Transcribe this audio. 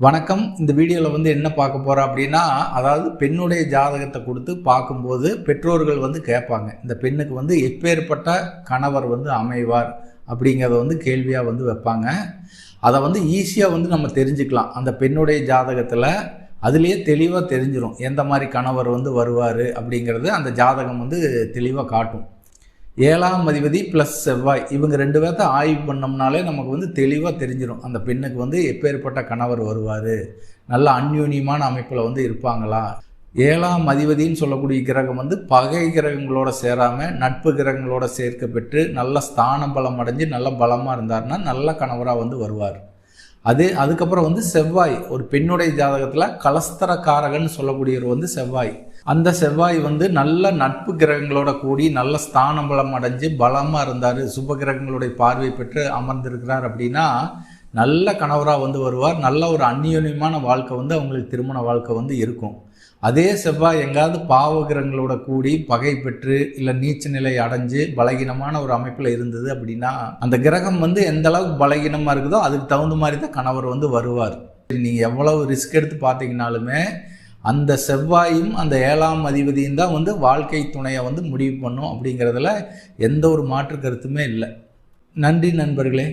வணக்கம். இந்த வீடியோவில் வந்து என்ன பார்க்க போகிறோம் அப்படின்னா அதாவது பெண்ணுடைய ஜாதகத்தை கொடுத்து பார்க்கும்போது பெற்றோர்கள் வந்து கேட்பாங்க. இந்த பெண்ணுக்கு வந்து எப்பேற்பட்ட கணவர் வந்து அமைவார் அப்படிங்கிறத வந்து கேள்வியாக வந்து வைப்பாங்க. அதை வந்து ஈஸியாக வந்து நம்ம தெரிஞ்சுக்கலாம். அந்த பெண்ணுடைய ஜாதகத்தில் அதுலேயே தெளிவாக தெரிஞ்சிடும் எந்த மாதிரி கணவர் வந்து வருவார் அப்படிங்கிறது அந்த ஜாதகம் வந்து தெளிவாக காட்டும். ஏழாம் அதிபதி ப்ளஸ் செவ்வாய். இவங்க ரெண்டு பேர்த்த ஆய்வு பண்ணோம்னாலே நமக்கு வந்து தெளிவாக தெரிஞ்சிடும் அந்த பெண்ணுக்கு வந்து எப்பேற்பட்ட கணவர் வருவார்? நல்ல அந்யூன்யமான அமைப்பில் வந்து இருப்பாங்களா? ஏழாம் அதிபதின்னு சொல்லக்கூடிய கிரகம் வந்து பகை கிரகங்களோட சேராமல் நட்பு கிரகங்களோட சேர்க்கப்பெற்று நல்ல ஸ்தான பலம் அடைஞ்சு நல்ல பலமாக இருந்தாருன்னா நல்ல கணவராக வந்து வருவார். அது அதுக்கப்புறம் வந்து செவ்வாய். ஒரு பெண்ணுடைய ஜாதகத்தில் கலஸ்தரக்காரகன்னு சொல்லக்கூடியவர் வந்து செவ்வாய். அந்த செவ்வாய் வந்து நல்ல நட்பு கிரகங்களோட கூடி நல்ல ஸ்தான பலம் அடைஞ்சு பலமாக இருந்தார். சுப கிரகங்களுடைய பார்வை பெற்று அமர்ந்திருக்கிறார் அப்படின்னா நல்ல கணவராக வந்து வருவார். நல்ல ஒரு அந்நியோன்யமான வாழ்க்கை வந்து அவங்களுக்கு திருமண வாழ்க்கை வந்து இருக்கும். அதே செவ்வாய் எங்காவது பாவ கிரகங்களோட கூடி பகை பெற்று இல்லை நீச்ச நிலை அடைஞ்சு பலகீனமான ஒரு அமைப்பில் இருந்தது அப்படின்னா அந்த கிரகம் வந்து எந்த அளவுக்கு பலகீனமாக இருக்குதோ அதுக்கு தகுந்த மாதிரி தான் கணவர் வந்து வருவார். நீங்கள் எவ்வளவு ரிஸ்க் எடுத்து பார்த்தீங்கனாலுமே அந்த செவ்வாயும் அந்த ஏழாம் அதிபதியும் தான் வந்து வாழ்க்கை துணையை வந்து முடிவு பண்ணும் அப்படிங்கிறதுல எந்த ஒரு மாற்று கருத்துமே இல்லை. நன்றி நண்பர்களே.